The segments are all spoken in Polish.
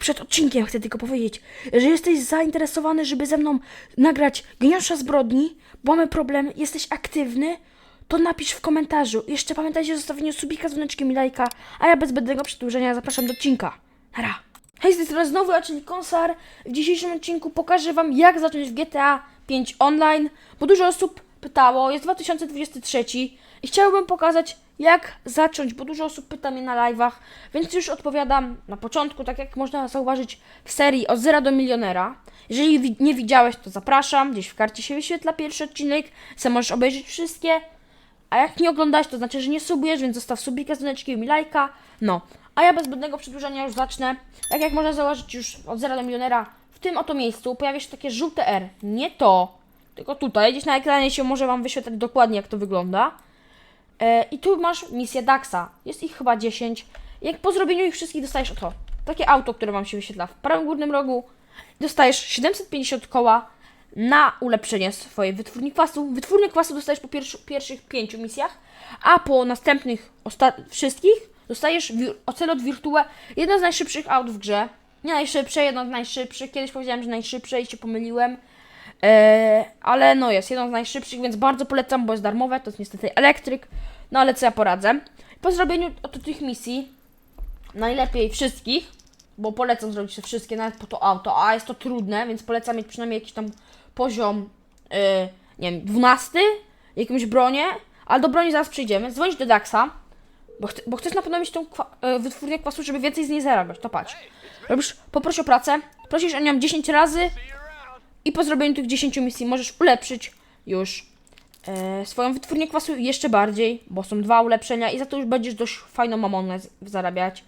przed odcinkiem chcę tylko powiedzieć, że jesteś zainteresowany, żeby ze mną nagrać geniusza zbrodni, bo mamy problem, jesteś aktywny, to napisz w komentarzu. Jeszcze pamiętajcie o zostawieniu subika dzwoneczkiem i lajka, a ja bez zbędnego przedłużenia zapraszam do odcinka. Nara! Hej, z tej strony znowu ja, czyli Konsar. W dzisiejszym odcinku pokażę wam, jak zacząć w GTA 5 online, bo dużo osób pytało, jest 2023 i chciałbym pokazać, jak zacząć, bo dużo osób pyta mnie na live'ach, więc już odpowiadam na początku, tak jak można zauważyć w serii od zera do milionera. Jeżeli nie widziałeś, to zapraszam, gdzieś w karcie się wyświetla pierwszy odcinek, sam możesz obejrzeć wszystkie, a jak nie oglądałeś, to znaczy, że nie subujesz, więc zostaw subika z dzwoneczkiem i lajka. No, a ja bez zbędnego przedłużenia już zacznę. Tak jak można założyć już od zera do milionera, w tym oto miejscu pojawia się takie żółte R. Nie to, tylko tutaj, gdzieś na ekranie się może Wam wyświetlać dokładnie, jak to wygląda. E, I tu masz misję Daxa. Jest ich chyba 10. Jak po zrobieniu ich wszystkich dostajesz oto. Takie auto, które Wam się wyświetla w prawym górnym rogu. Dostajesz 750 koła na ulepszenie swojej wytwórni kwasu. Wytwórnię kwasu dostajesz po pierwszy, pierwszych pięciu misjach, a po następnych wszystkich dostajesz Ocelot Virtue, jedno z najszybszych aut w grze. Nie najszybsze, jedno z najszybszych. Kiedyś powiedziałem, że najszybsze i się pomyliłem. Eee, ale no jest jedno z najszybszych, więc bardzo polecam, bo jest darmowe. To jest niestety elektryk. No ale co ja poradzę. Po zrobieniu tych misji, najlepiej wszystkich, bo polecam zrobić te wszystkie, nawet po to auto, a jest to trudne, więc polecam mieć przynajmniej jakiś tam poziom, yy, nie wiem, 12, jakąś bronię, ale do broni zaraz przejdziemy. Dzwonić do Daxa, bo, ch bo chcesz na pewno mieć tą kwa yy, wytwórnię kwasu, żeby więcej z niej zarabiać. To patrz. Robisz, poproś o pracę, prosisz o nią 10 razy i po zrobieniu tych 10 misji możesz ulepszyć już e, swoją wytwórnię kwasu jeszcze bardziej, bo są dwa ulepszenia i za to już będziesz dość fajną mamonę zarabiać.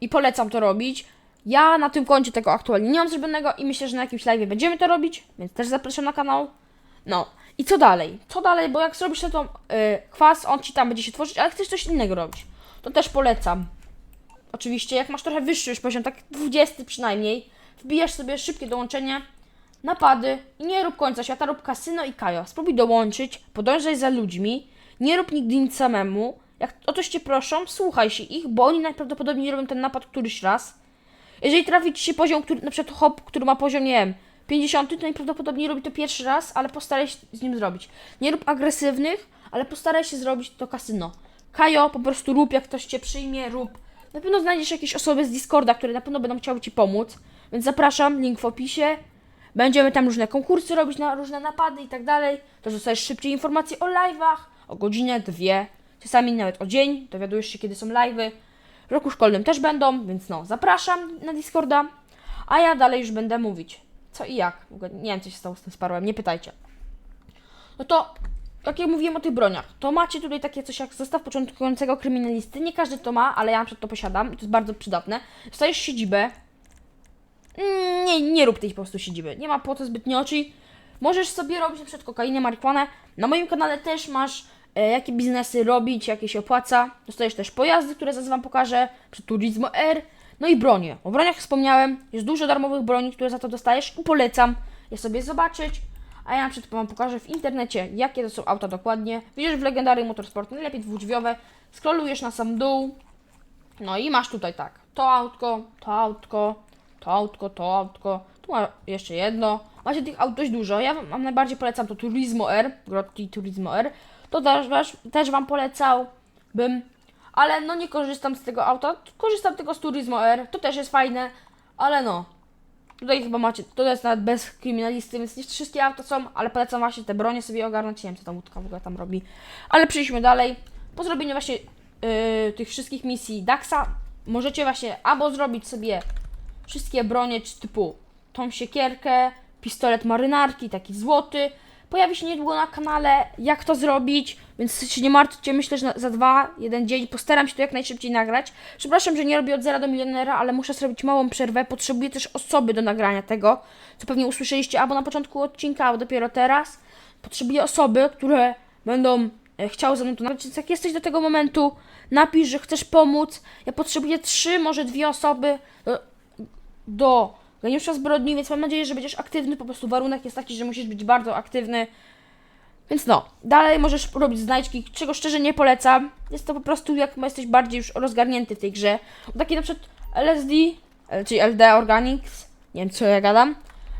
I polecam to robić. Ja na tym koncie tego aktualnie nie mam zrobionego i myślę, że na jakimś live będziemy to robić, więc też zapraszam na kanał. No i co dalej? Co dalej, bo jak zrobisz to e, kwas, on ci tam będzie się tworzyć, ale chcesz coś innego robić. To też polecam. Oczywiście, jak masz trochę wyższy już poziom, tak 20 przynajmniej, wbijasz sobie szybkie dołączenie, napady i nie rób końca świata, rób kasyno i kajo. Spróbuj dołączyć, podążaj za ludźmi, nie rób nigdy nic samemu. Jak o coś cię proszą, słuchaj się ich, bo oni najprawdopodobniej robią ten napad któryś raz. Jeżeli trafi ci się poziom, który, na przykład hop, który ma poziom, nie wiem, 50, to najprawdopodobniej robi to pierwszy raz, ale postaraj się z nim zrobić. Nie rób agresywnych, ale postaraj się zrobić to kasyno. Kajo, po prostu rób, jak ktoś cię przyjmie, rób. Na pewno znajdziesz jakieś osoby z Discorda, które na pewno będą chciały ci pomóc, więc zapraszam, link w opisie. Będziemy tam różne konkursy robić na różne napady i tak dalej. To dostajesz szybciej informacje o live'ach, o godzinę, dwie, czasami nawet o dzień. Dowiadujesz się, kiedy są live'y. W roku szkolnym też będą, więc no, zapraszam na Discorda. A ja dalej już będę mówić. Co i jak. Nie wiem, co się stało z tym sparłem, nie pytajcie. No to, jak ja mówiłem o tych broniach, to macie tutaj takie coś jak zestaw początkującego kryminalisty. Nie każdy to ma, ale ja na przykład to posiadam i to jest bardzo przydatne. Dostajesz siedzibę, nie, nie rób tej po prostu siedziby. Nie ma po to zbytnio oczy. Możesz sobie robić na przykład kokainę, marihuanę. Na moim kanale też masz e, jakie biznesy robić, jakie się opłaca. Dostajesz też pojazdy, które zaraz Wam pokażę. Przed Turismo R. No i bronie. O broniach wspomniałem. Jest dużo darmowych broni, które za to dostajesz i polecam je sobie zobaczyć. A ja na przykład Wam pokażę w internecie, jakie to są auta dokładnie. Widzisz w Legendary Motorsport, najlepiej dwudźwiowe. Scrollujesz na sam dół. No i masz tutaj tak, to autko, to autko, to autko, to autko, tu ma jeszcze jedno. Macie tych aut dość dużo. Ja wam najbardziej polecam to Turismo R, Grotti Turismo R. To też, też, też wam polecałbym, ale no nie korzystam z tego auta. Korzystam tylko z Turismo R, to też jest fajne, ale no. Tutaj chyba macie, to jest nawet bez kryminalisty, więc nie wszystkie auta są, ale polecam właśnie te bronie sobie ogarnąć. Nie wiem, co ta łódka w ogóle tam robi. Ale przejdźmy dalej. Po zrobieniu właśnie yy, tych wszystkich misji Daxa, możecie właśnie albo zrobić sobie wszystkie bronie typu tą siekierkę, pistolet marynarki, taki złoty. Pojawi się niedługo na kanale, jak to zrobić, więc się nie martwcie, myślę, że za dwa, jeden dzień postaram się to jak najszybciej nagrać. Przepraszam, że nie robię od zera do milionera, ale muszę zrobić małą przerwę. Potrzebuję też osoby do nagrania tego, co pewnie usłyszeliście albo na początku odcinka, albo dopiero teraz. Potrzebuję osoby, które będą e, chciały ze mną to nagrać, więc jak jesteś do tego momentu, napisz, że chcesz pomóc. Ja potrzebuję trzy, może dwie osoby do, geniusza zbrodni, więc mam nadzieję, że będziesz aktywny. Po prostu warunek jest taki, że musisz być bardzo aktywny. Więc no, dalej możesz robić znajdźki, czego szczerze nie polecam. Jest to po prostu jak jesteś bardziej już rozgarnięty w tej grze. Takie na przykład LSD, e, czyli LD Organics, nie wiem co ja gadam.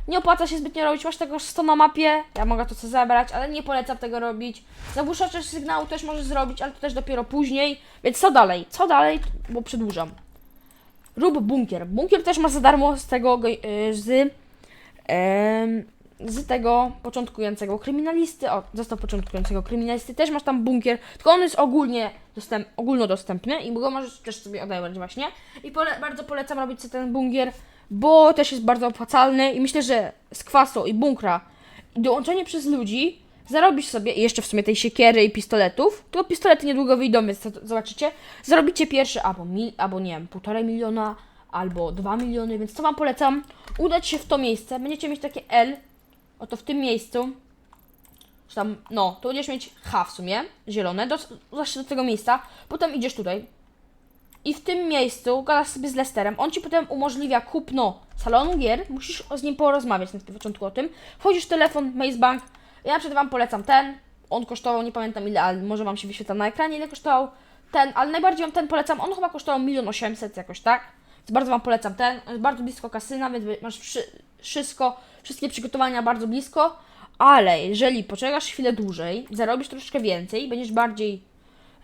Nie opłaca się zbytnio robić, masz tego 100 na mapie, ja mogę to sobie zabrać, ale nie polecam tego robić. Zagłuszacze sygnału też możesz zrobić, ale to też dopiero później. Więc co dalej? Co dalej? Bo przedłużam. Rób bunkier. Bunkier też masz za darmo z tego, go- y, z, z tego początkującego kryminalisty. O, został początkującego kryminalisty. Też masz tam bunkier, tylko on jest ogólnie dostęp, ogólnodostępny i go możesz też sobie odebrać właśnie. I pole, bardzo polecam robić sobie ten bunkier, bo też jest bardzo opłacalny i myślę, że z kwasu i bunkra i dołączenie przez ludzi zarobisz sobie, jeszcze w sumie tej siekiery i pistoletów, tylko pistolety niedługo wyjdą, więc zobaczycie, zarobicie pierwszy albo, mil, albo nie wiem, półtorej miliona, albo dwa miliony, więc co Wam polecam? Udać się w to miejsce, będziecie mieć takie L, oto w tym miejscu, czy tam, no, to będziesz mieć H w sumie, zielone, do, zawsze do tego miejsca, potem idziesz tutaj, i w tym miejscu gadasz sobie z Lesterem. On ci potem umożliwia kupno salonu gier. Musisz z nim porozmawiać na początku o tym. Wchodzisz w telefon, Maze Bank. Ja na przykład Wam polecam ten. On kosztował, nie pamiętam ile, ale może Wam się wyświetla na ekranie, ile kosztował ten. Ale najbardziej Wam ten polecam. On chyba kosztował 1 800 jakoś, tak? Więc bardzo Wam polecam ten. On jest bardzo blisko kasyna, więc masz wszy- wszystko, wszystkie przygotowania bardzo blisko. Ale jeżeli poczekasz chwilę dłużej, zarobisz troszeczkę więcej, będziesz bardziej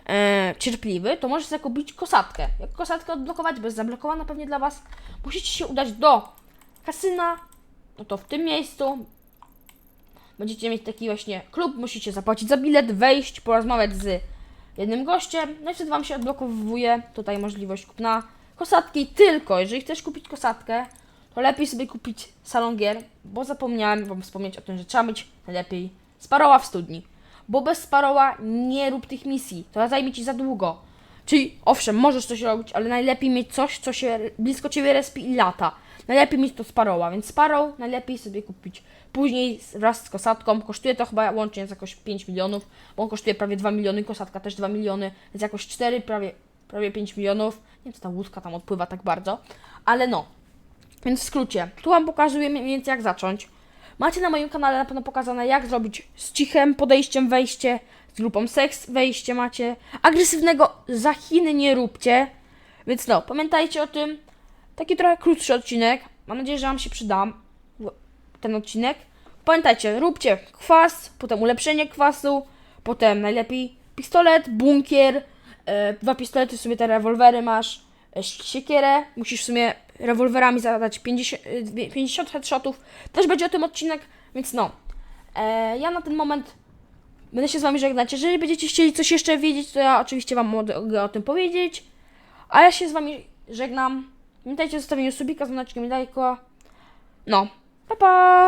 e, cierpliwy, to możesz sobie kupić kosatkę. Jak kosatkę odblokować, bo jest zablokowana pewnie dla Was, musicie się udać do kasyna, no to w tym miejscu będziecie mieć taki właśnie klub, musicie zapłacić za bilet, wejść, porozmawiać z jednym gościem, no i wtedy Wam się odblokowuje tutaj możliwość kupna kosatki, tylko jeżeli chcesz kupić kosatkę, to lepiej sobie kupić salon gier, bo zapomniałem Wam wspomnieć o tym, że trzeba mieć najlepiej sparoła w studni. Bo bez sparoła nie rób tych misji, to zajmie Ci za długo. Czyli owszem, możesz coś robić, ale najlepiej mieć coś, co się blisko Ciebie respi i lata. Najlepiej mieć to sparoła, więc sparrow najlepiej sobie kupić później wraz z kosatką. Kosztuje to chyba łącznie z jakoś 5 milionów, bo on kosztuje prawie 2 miliony, kosatka też 2 miliony, więc jakoś 4, prawie, prawie 5 milionów. Nie wiem, ta łódka tam odpływa tak bardzo, ale no. Więc w skrócie, tu Wam pokazuję mniej więcej jak zacząć. Macie na moim kanale na pewno pokazane jak zrobić z cichym podejściem wejście, z grupą seks wejście macie. Agresywnego za Chiny nie róbcie. Więc no, pamiętajcie o tym. Taki trochę krótszy odcinek. Mam nadzieję, że Wam się przyda ten odcinek. Pamiętajcie, róbcie kwas, potem ulepszenie kwasu, potem najlepiej pistolet, bunkier, e, dwa pistolety, w sumie te rewolwery masz, e, siekierę, musisz w sumie rewolwerami zadać 50, e, dwie- 50 headshotów. Też będzie o tym odcinek, więc no. E, ja na ten moment będę się z Wami żegnać. Jeżeli będziecie chcieli coś jeszcze wiedzieć, to ja oczywiście Wam mogę o tym powiedzieć. A ja się z Wami żegnam. Pamiętajcie o zostawieniu subika z dzwoneczkiem i lajka. No, pa pa!